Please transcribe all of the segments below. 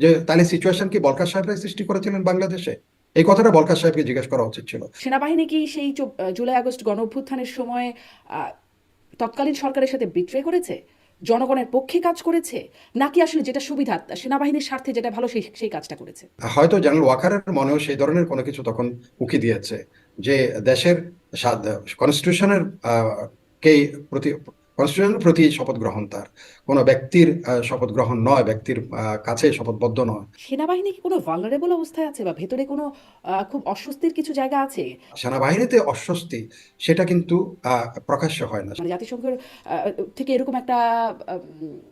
যে তাহলে সিচুয়েশন কি বলকার সাহেবরাই সৃষ্টি করেছিলেন বাংলাদেশে? এই কথাটা বলকার সাহেবকে জিজ্ঞেস করা উচিত ছিল। সেনাবাহিনী কি সেই জুলাই আগস্ট গণ অভ্যুত্থানের সময় তৎকালীন সরকারের সাথে বিট্রে করেছে? জনগণের পক্ষে কাজ করেছে? নাকি আসলে যেটা সুবিধা সেনাবাহিনীর স্বার্থে যেটা ভালো সেই সেই কাজটা করেছে? হয়তো জেনারেল ওয়াকারের মনেও সেই ধরনের কোনো কিছু তখন উকি দিয়েছে যে দেশের কনস্টিটিউশনের কে প্রতি কনস্টিটিউশনের প্রতি শপথ গ্রহণ তার। কোনো ব্যক্তির শপথ গ্রহণ নয় ব্যক্তির কাছে শপথবদ্ধ নয়। সেনাবাহিনী কি কোনো ভালনারেবল অবস্থায় আছে বা ভেতরে কোনো খুব অস্বস্তির কিছু জায়গা আছে? সেনাবাহিনীতে অস্বস্তি সেটা কিন্তু আহ, প্রকাশ্য হয় না। মানে জাতিসংঘের থেকে এরকম একটা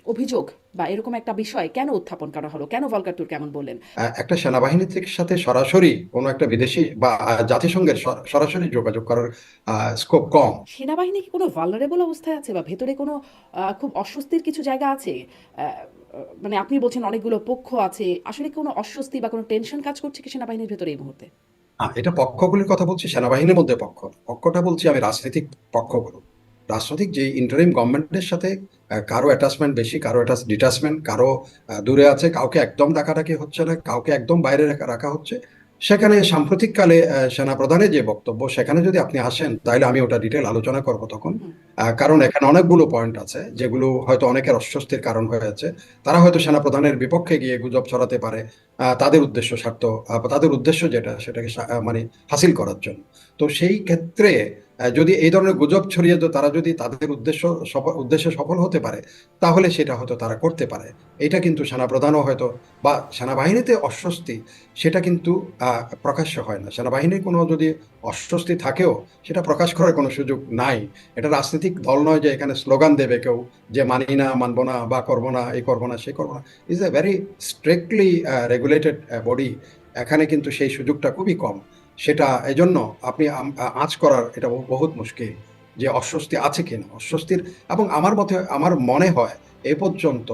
অভিযোগ বা এরকম একটা বিষয় কেন উত্থাপন করা হলো? কেন ভলকার তুর কেমন বললেন? একটা সেনাবাহিনীর থেকে সাথে সরাসরি কোনো একটা বিদেশি বা জাতিসংঘের সরাসরি যোগাযোগ করার স্কোপ কম। সেনাবাহিনী কি কোনো ভালনারেবল অবস্থায় আছে বা ভেতরে কোনো খুব অস্বস্তির কিছু জায়গা আছে? মানে আপনি বলছেন অনেকগুলো পক্ষ আছে। আসলে কোনো অস্বস্তি বা কোনো টেনশন কাজ করছে কি সেনাবাহিনীর ভেতরে এই মুহূর্তে? এটা পক্ষগুলির কথা বলছি সেনাবাহিনীর মধ্যে পক্ষ। পক্ষটা বলছি আমি রাজনৈতিক পক্ষগুলো। রাজনৈতিক যে ইন্টারিম গভর্নমেন্টের সাথে কারও অ্যাটাচমেন্ট বেশি কারও অ্যাটাচ ডিটাচমেন্ট কারও দূরে আছে কাউকে একদম ডাকাডাকি হচ্ছে না কাউকে একদম বাইরে রাখা হচ্ছে। সেখানে সাম্প্রতিককালে সেনাপ্রধানের যে বক্তব্য সেখানে যদি আপনি আসেন তাহলে আমি ওটা ডিটেল আলোচনা করব তখন। কারণ এখানে অনেকগুলো পয়েন্ট আছে যেগুলো হয়তো অনেকের অস্বস্তির কারণ হয়ে হয়েছে। তারা হয়তো সেনাপ্রধানের বিপক্ষে গিয়ে গুজব ছড়াতে পারে আহ, তাদের উদ্দেশ্য স্বার্থ তাদের উদ্দেশ্য যেটা সেটাকে মানে হাসিল করার জন্য। তো সেই ক্ষেত্রে যদি এই ধরনের গুজব ছড়িয়ে তো তারা যদি তাদের উদ্দেশ্য উদ্দেশ্যে সফল হতে পারে, তাহলে সেটা হয়তো তারা করতে পারে। এটা কিন্তু সেনাপ্রধানও হয়তো বা সেনাবাহিনীতে অস্বস্তি, সেটা কিন্তু প্রকাশ্য হয় না। সেনাবাহিনীর কোনো যদি অস্বস্তি থাকেও, সেটা প্রকাশ করার কোনো সুযোগ নাই। এটা রাজনৈতিক দল নয় যে এখানে স্লোগান দেবে কেউ যে মানি না, মানব না বা করব না, এই করব না সেই করব না। Is a very strictly regulated body এখানে কিন্তু সেই সুযোগটা খুবই কম। সেটা এজন্য আপনি আঁচ করার এটা বহুত মুশকিল যে অস্বস্তি আছে কিনা। অস্বস্তির এবং আমার মতে, আমার মনে হয় এ পর্যন্ত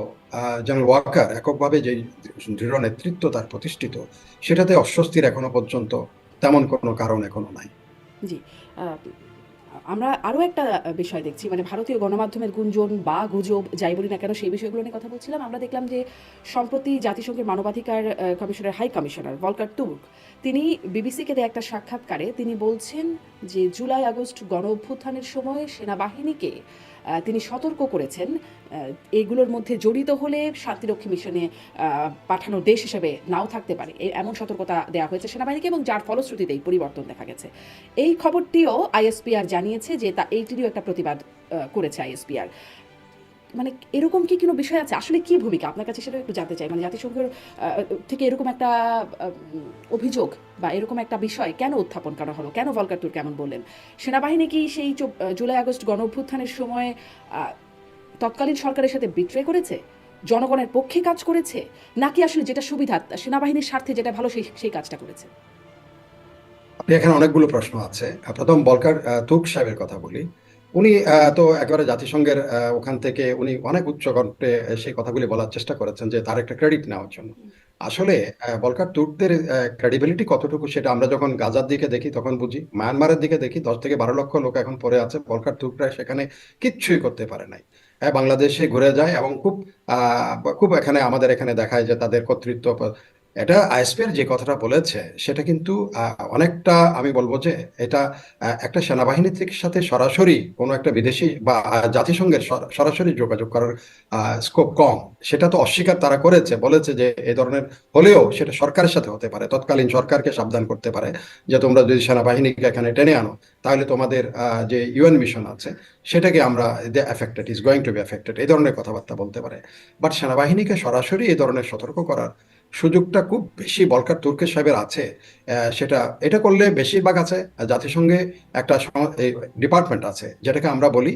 জেনারেল ওয়াকার এককভাবে যে দৃঢ় নেতৃত্ব তার প্রতিষ্ঠিত, সেটাতে অস্বস্তির এখনও পর্যন্ত তেমন কোনো কারণ এখনও নাই। জি আমরা আরও একটা বিষয় দেখছি। মানে ভারতীয় গণমাধ্যমের গুঞ্জন বা গুজব, যাই বলি না কেন, সেই বিষয়গুলো নিয়ে কথা বলছিলাম। আমরা দেখলাম যে সম্প্রতি জাতিসংঘের মানবাধিকার কমিশনের হাই কমিশনার ভলকার তুর্ক তিনি বিবিসিকে দেয়া একটা সাক্ষাৎকারে তিনি বলছেন যে জুলাই আগস্ট গণ অভ্যুত্থানের সময় সেনাবাহিনীকে তিনি সতর্ক করেছেন এগুলোর মধ্যে জড়িত হলে শান্তিরক্ষী মিশনে পাঠানো দেশ হিসেবে নাও থাকতে পারে। এমন সতর্কতা দেওয়া হয়েছে সেনাবাহিনীকে এবং যার ফলশ্রুতিতে এই পরিবর্তন দেখা গেছে। এই খবরটিও আইএসপিআর জানিয়েছে যে তা এইটিরও একটা প্রতিবাদ করেছে আইএসপিআর মানে এরকম কি কোনো বিষয় আছে? আসলে কি ভূমিকা? আপনার কাছে সেটা একটু জানতে চাই। মানে জাতিসংঘের থেকে এরকম একটা অভিযোগ বা এরকম একটা বিষয় কেন উত্থাপন করা হলো? কেন ভলকার তুর কেমন বললেন? সেনাবাহিনী কি সেই জুলাই আগস্ট গণ অভ্যুত্থানের সময় তৎকালীন সরকারের সাথে বিক্রয় করেছে? জনগণের পক্ষে কাজ করেছে? নাকি আসলে যেটা সুবিধা, সেনাবাহিনীর স্বার্থে যেটা ভালো, সেই সেই কাজটা করেছে? আপনি এখানে অনেকগুলো প্রশ্ন আছে। প্রথম বলকার তুর্ক সাহেবের কথা বলি। উনি তো একেবারে জাতিসংঘের ওখান থেকে উনি অনেক উচ্চ কণ্ঠে সেই কথাগুলি বলার চেষ্টা করেছেন যে তার একটা ক্রেডিট নেওয়ার জন্য। আসলে বলকার তুর্কদের ক্রেডিবিলিটি কতটুকু সেটা আমরা যখন গাজার দিকে দেখি তখন বুঝি মায়ানমারের দিকে দেখি দশ থেকে বারো লক্ষ লোক এখন পড়ে আছে বলকার তুর্করা সেখানে কিচ্ছুই করতে পারে নাই। হ্যাঁ, বাংলাদেশে ঘুরে যায় এবং খুব খুব এখানে আমাদের এখানে দেখায় যে তাদের কর্তৃত্ব এটা আইএসপির যে কথাটা বলেছে, সেটা কিন্তু অনেকটা আমি বলব যে এটা একটা সেনাবাহিনীর সাথে সরাসরি কোনো একটা বিদেশি বা জাতিসংঘের সরাসরি যোগাযোগ করার স্কোপ কম। সেটা তো অস্বীকার তারা করেছে, বলেছে যে এই ধরনের হলেও সেটা সরকারের সাথে হতে পারে, তৎকালীন সরকারকে সাবধান করতে পারে, যে তোমরা যদি সেনাবাহিনীকে এখানে টেনে আনো, তাহলে তোমাদের যে ইউএন মিশন আছে, সেটাকে আমরা affected is going to be affected এই ধরনের কথাবার্তা বলতে পারে। বাট সেনাবাহিনীকে সরাসরি এই ধরনের সতর্ক করার সুযোগটা খুব বেশি বলকার তুর্কের সাহেবের আছে। সেটা এটা করলে বেশিরভাগ আছে জাতিসংঘে একটা ডিপার্টমেন্ট আছে যেটাকে আমরা বলি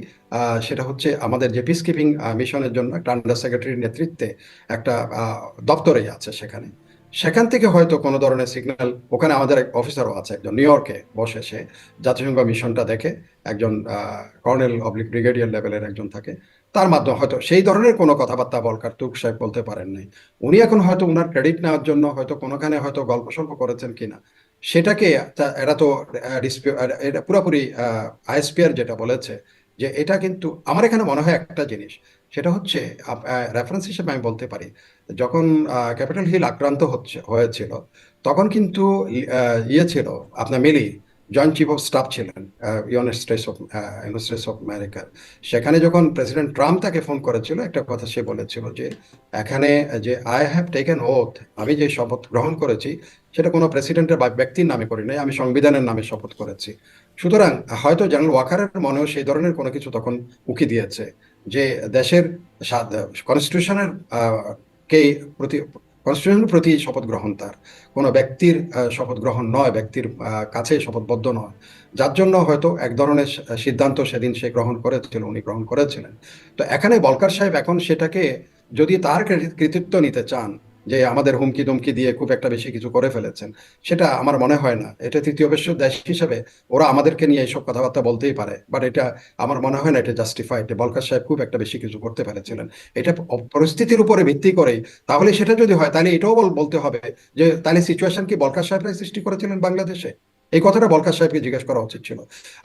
সেটা হচ্ছে আমাদের যে পিস কিপিং মিশনের জন্য একটা আন্ডার সেক্রেটারির নেতৃত্বে একটা আহ, দপ্তরেই আছে সেখানে। সেখান থেকে হয়তো কোনো ধরনের সিগন্যাল ওখানে আমাদের এক অফিসারও আছে একজন নিউ ইয়র্কে বসে সে জাতিসংঘ মিশনটা দেখে একজন কর্নেল অবলিক ব্রিগেডিয়ার লেভেলের একজন থাকে তার মাধ্যমে হয়তো সেই ধরনের কোনো কথাবার্তা বলকার তুর্ক সাহেব বলতে পারেন নাই। উনি এখন হয়তো উনার ক্রেডিট নেওয়ার জন্য হয়তো কোনোখানে হয়তো গল্প সল্প করেছেন কিনা। সেটাকে এরা তো এটা পুরোপুরি আইএসপিআর যেটা বলেছে যে এটা কিন্তু, আমার এখানে মনে হয় একটা জিনিস। সেটা হচ্ছে রেফারেন্স হিসেবে আমি বলতে পারি, যখন ক্যাপিটাল হিল আক্রান্ত হচ্ছে, হয়েছিল, তখন কিন্তু ইয়ে ছিল, আপনার Milley joint chief of staff ছিলেন United States of United States of আমেরিকার সেখানে যখন প্রেসিডেন্ট ট্রাম্প তাকে ফোন করেছিল, একটা কথা সে বলেছিল যে, এখানে যে আই হ্যাভ টেকেন ওথ আমি যে শপথ গ্রহণ করেছি, সেটা কোনো প্রেসিডেন্টের বা ব্যক্তির নামে করি নাই, আমি সংবিধানের নামে শপথ করেছি। সুতরাং, হয়তো জেনারেল ওয়াকারের মনেও সেই ধরনের কোনো কিছু তখন উকি দিয়েছে, যে দেশের কনস্টিটিউশনের কে প্রতি কনস্টিটিউশনের প্রতি শপথ গ্রহণ তার। কোনো ব্যক্তির শপথ গ্রহণ নয়, ব্যক্তির কাছে শপথবদ্ধ নয়। যার জন্য হয়তো এক ধরনের সিদ্ধান্ত সেদিন সে গ্রহণ করেছিল, উনি গ্রহণ করেছিলেন। তো এখানে বলকার সাহেব এখন সেটাকে যদি তার কৃতিত্ব নিতে চান যে আমাদের হুমকি দুমকি দিয়ে খুব একটা বেশি কিছু করে ফেলেছেন, সেটা আমার মনে হয় না। এটা তৃতীয় বিশ্ব দেশ হিসেবে ওরা আমাদেরকে নিয়ে এইসব কথাবার্তা বলতেই পারে বাট এটা আমার মনে হয় না এটা জাস্টিফাইড বলকার সাহেব খুব একটা বেশি কিছু করতে পেরেছিলেন। এটা পরিস্থিতির উপরে ভিত্তি করে তাহলে সেটা যদি হয়, তাহলে এটাও বলতে হবে যে তাহলে সিচুয়েশন কি বলকার সাহেবরাই সৃষ্টি করেছিলেন বাংলাদেশে? এই কথাটা বলকার সাহেবকে জিজ্ঞেস করা উচিত ছিল।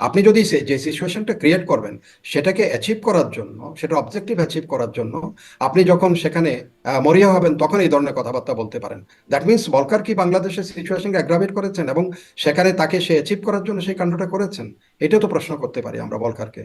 আপনি যদি যে সিচুয়েশনটা ক্রিয়েট করবেন, সেটাকে অ্যাচিভ করার জন্য, সেটা অবজেক্টিভ অ্যাচিভ করার জন্য, আপনি যখন সেখানে মরিয়া হবেন, তখন এই ধরনের কথাবার্তা বলতে পারেন। দ্যাট মিনস বলকার কি বাংলাদেশের সিচুয়েশনকে অ্যাগ্রাভেট করেছেন এবং সেখানে তাকে সে অ্যাচিভ করার জন্য সেই কাণ্ডটা করেছেন? এটা তো প্রশ্ন করতে পারি আমরা বলকারকে।